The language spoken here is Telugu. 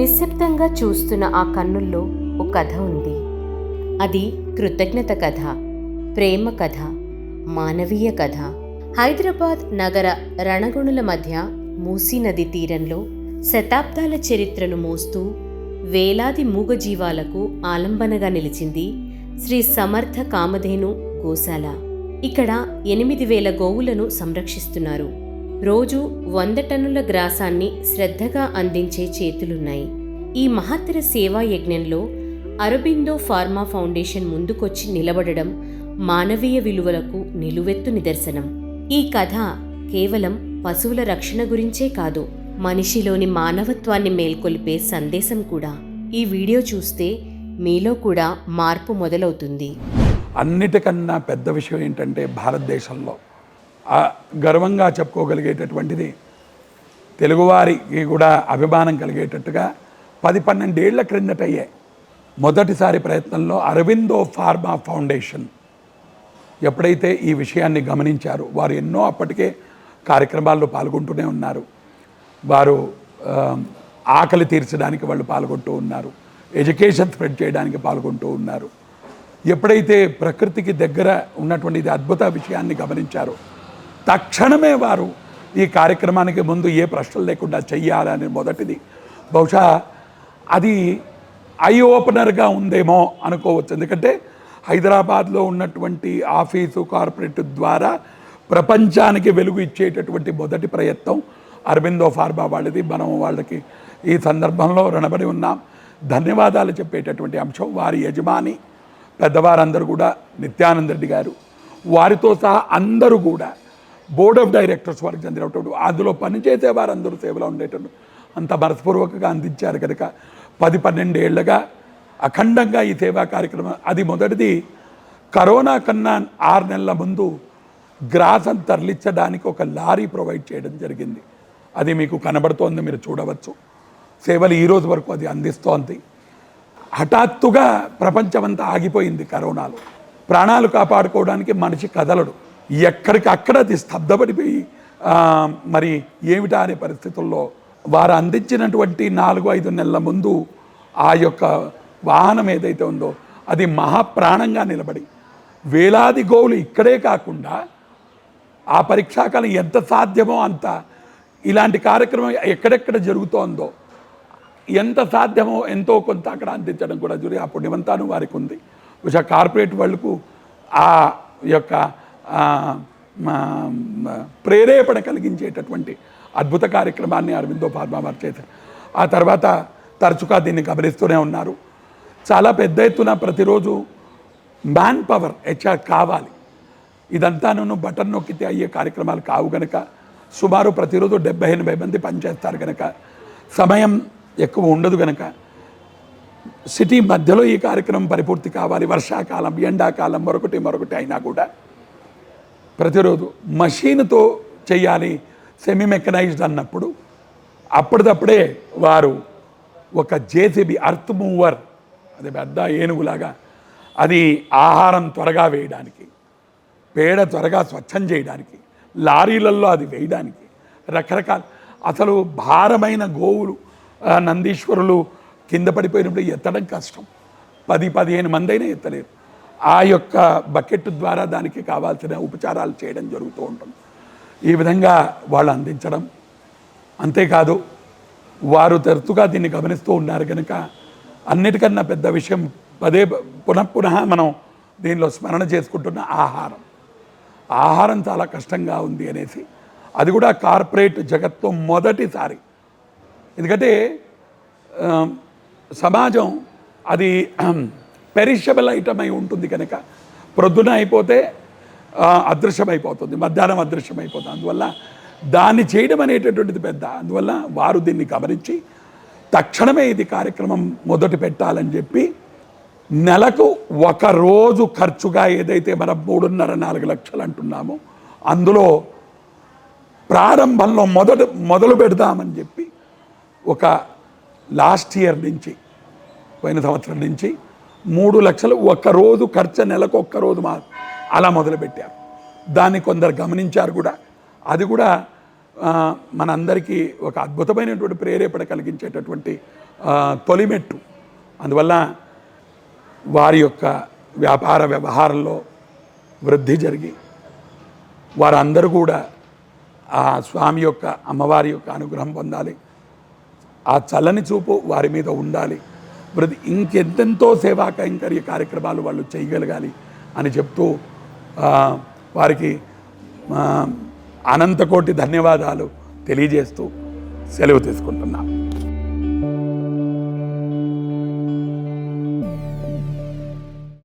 నిశ్శబ్దంగా చూస్తున్న ఆ కన్నుల్లో ఒక కథ ఉంది. అది కృతజ్ఞత కథ ప్రేమ కథ మానవీయ కథ. హైదరాబాద్ నగర రణగుణుల మధ్య మూసీ నది తీరంలో శతాబ్దాల చరిత్రను మోస్తూ వేలాది మూగజీవాలకు ఆలంబనగా నిలిచింది శ్రీ సమర్థ కామధేను గోశాల. ఇక్కడ ఎనిమిది వేల గోవులను సంరక్షిస్తున్నారు. రోజు వంద టన్నుల గ్రాసాన్ని శ్రద్ధగా అందించే చేతులున్నాయి. ఈ మహత్తర సేవా యజ్ఞంలో అరబిందో ఫార్మా ఫౌండేషన్ ముందుకొచ్చి నిలబడడం మానవీయ విలువలకు నిలువెత్తు నిదర్శనం. ఈ కథ కేవలం పశువుల రక్షణ గురించే కాదు మనిషిలోని మానవత్వాన్ని మేల్కొల్పే సందేశం కూడా. ఈ వీడియో చూస్తే మీలో కూడా మార్పు మొదలవుతుంది. అన్నిటికన్నా పెద్ద విషయం ఏంటంటే భారతదేశంలో. గర్వంగా చెప్పుకోగలిగేటటువంటిది తెలుగువారికి కూడా అభిమానం కలిగేటట్టుగా పది పన్నెండేళ్ళ క్రిందట మొదటిసారి ప్రయత్నంలో అరవిందో ఫార్మా ఫౌండేషన్ ఎప్పుడైతే ఈ విషయాన్ని గమనించారు వారు ఎన్నో అప్పటికే కార్యక్రమాల్లో పాల్గొంటూనే ఉన్నారు. వారు ఆకలి తీర్చడానికి వాళ్ళు పాల్గొంటూ ఉన్నారు. ఎడ్యుకేషన్ స్ప్రెడ్ చేయడానికి పాల్గొంటూ ఉన్నారు. ఎప్పుడైతే ప్రకృతికి దగ్గర ఉన్నటువంటి ఇది అద్భుత విషయాన్ని గమనించారో తక్షణమే వారు ఈ కార్యక్రమానికి ముందు ఏ ప్రశ్నలు లేకుండా చెయ్యాలని మొదటిది. బహుశా అది ఐ ఓపెనర్గా ఉందేమో అనుకోవచ్చు. ఎందుకంటే హైదరాబాద్లో ఉన్నటువంటి ఆఫీసు కార్పొరేట్ ద్వారా ప్రపంచానికి వెలుగు ఇచ్చేటటువంటి మొదటి ప్రయత్నం అరవిందో ఫార్మా వాళ్ళది. మనం వాళ్ళకి ఈ సందర్భంలో రుణపడి ఉన్నాం. ధన్యవాదాలు చెప్పేటటువంటి అంశం వారి యజమాని పెద్దవారందరూ కూడా నిత్యానంద రెడ్డి గారు. వారితో సహా అందరూ కూడా బోర్డ్ ఆఫ్ డైరెక్టర్స్ వారికి చెందినటువంటి అందులో పనిచేసే వారందరూ సేవలో ఉండేటట్టు అంత మనస్పూర్వకంగా అందించారు కనుక పది పన్నెండేళ్ళుగా అఖండంగా ఈ సేవా కార్యక్రమం అది మొదటిది. కరోనా కన్నా ఆరు నెలల ముందు గ్రాసం తరలించడానికి ఒక లారీ ప్రొవైడ్ చేయడం జరిగింది. అది మీకు కనబడుతోంది మీరు చూడవచ్చు. సేవలు ఈరోజు వరకు అది అందిస్తోంది. హఠాత్తుగా ప్రపంచమంతా ఆగిపోయింది కరోనాలో. ప్రాణాలు కాపాడుకోవడానికి మనిషి కదలడు. ఎక్కడికి అక్కడ అది స్తబ్దపడిపోయి మరి ఏమిటా అనే పరిస్థితుల్లో వారు అందించినటువంటి నాలుగు ఐదు నెలల ముందు ఆ యొక్క వాహనం ఏదైతే ఉందో అది మహాప్రాణంగా నిలబడి వేలాది గోవులు ఇక్కడే కాకుండా ఆ పరీక్షాకాలం ఎంత సాధ్యమో అంత ఇలాంటి కార్యక్రమం ఎక్కడెక్కడ జరుగుతోందో ఎంత సాధ్యమో ఎంతో కొంత అక్కడ అందించడం కూడా జరి ఆ పుణ్యవంతాను వారికి ఉంది. బహుశా కార్పొరేట్ వాళ్ళకు ఆ యొక్క ప్రేరేపణ కలిగించేటటువంటి అద్భుత కార్యక్రమాన్ని అరవిందో ఫార్మా వారు చేశారు ఆ తర్వాత తరచుగా దీన్ని గమనిస్తూనే ఉన్నారు. చాలా పెద్ద ఎత్తున ప్రతిరోజు మ్యాన్ పవర్ హెచ్ఆర్ కావాలి ఇదంతాను బటన్ నొక్కితే అయ్యే కార్యక్రమాలు కావు గనక. సుమారు ప్రతిరోజు డెబ్బై ఎనభై మంది పనిచేస్తారు గనక. సమయం ఎక్కువ ఉండదు గనక. సిటీ మధ్యలో ఈ కార్యక్రమం పరిపూర్తి కావాలి. వర్షాకాలం ఎండాకాలం మరొకటి మరొకటి అయినా కూడా. ప్రతిరోజు మషీన్తో చేయాలి సెమీ మెకనైజ్డ్ అన్నప్పుడు అప్పటిదప్పుడే వారు ఒక జేసీబీ అర్త్ మూవర్ అది పెద్ద ఏనుగులాగా అది ఆహారం త్వరగా వేయడానికి పేడ త్వరగా స్వచ్ఛం చేయడానికి లారీలలో అది వేయడానికి రకరకాల అసలు భారమైన గోవులు నందీశ్వరులు కింద పడిపోయినప్పుడు ఎత్తడం కష్టం. పది పదిహేను మంది అయినా ఎత్తలేరు. ఆ యొక్క బకెట్ ద్వారా దానికి కావాల్సిన ఉపచారాలు చేయడం జరుగుతూ ఉంటుంది. ఈ విధంగా వాళ్ళు అందించడం. అంతేకాదు వారు తరచుగా దీన్ని గమనిస్తూ ఉన్నారు కనుక అన్నిటికన్నా పెద్ద విషయం పదే పునః పునః మనం దీనిలో స్మరణ చేసుకుంటున్న ఆహారం. ఆహారం చాలా కష్టంగా ఉంది అనేసి. అది కూడా కార్పొరేట్ జగత్తో మొదటిసారి. ఎందుకంటే సమాజం అది పెరిషబుల్ ఐటమ్ అయి ఉంటుంది కనుక. ప్రొద్దున అయిపోతే అదృశ్యమైపోతుంది మధ్యాహ్నం అదృశ్యమైపోతుంది. అందువల్ల దాన్ని చేయడం అనేటటువంటిది పెద్ద. అందువల్ల వారు దీన్ని గమనించి తక్షణమే ఇది కార్యక్రమం మొదటి పెట్టాలని చెప్పి నెలకు ఒక రోజు ఖర్చుగా ఏదైతే మనం మూడున్నర నాలుగు లక్షలు అంటున్నామో అందులో ప్రారంభంలో మొదట మొదలు పెడదామని చెప్పి ఒక లాస్ట్ ఇయర్ నుంచి పోయిన సంవత్సరం నుంచి మూడు లక్షలు ఒక్క రోజు ఖర్చు నెలకు ఒక్క రోజు మా అలా మొదలుపెట్టారు. దాన్ని కొందరు గమనించారు కూడా. అది కూడా మనందరికీ ఒక అద్భుతమైనటువంటి ప్రేరేపణ కలిగించేటటువంటి తొలిమెట్టు. అందువల్ల వారి యొక్క వ్యాపార వ్యవహారంలో వృద్ధి జరిగి వారందరూ కూడా ఆ స్వామి యొక్క అమ్మవారి యొక్క అనుగ్రహం పొందాలి. ఆ చల్లని చూపు వారి మీద ఉండాలి. ప్రతి ఇంకెంతెంతో సేవా కైంకర్య కార్యక్రమాలు వాళ్ళు చేయగలగాలి అని చెప్తూ వారికి అనంతకోటి ధన్యవాదాలు తెలియజేస్తూ సెలవు తీసుకుంటున్నాను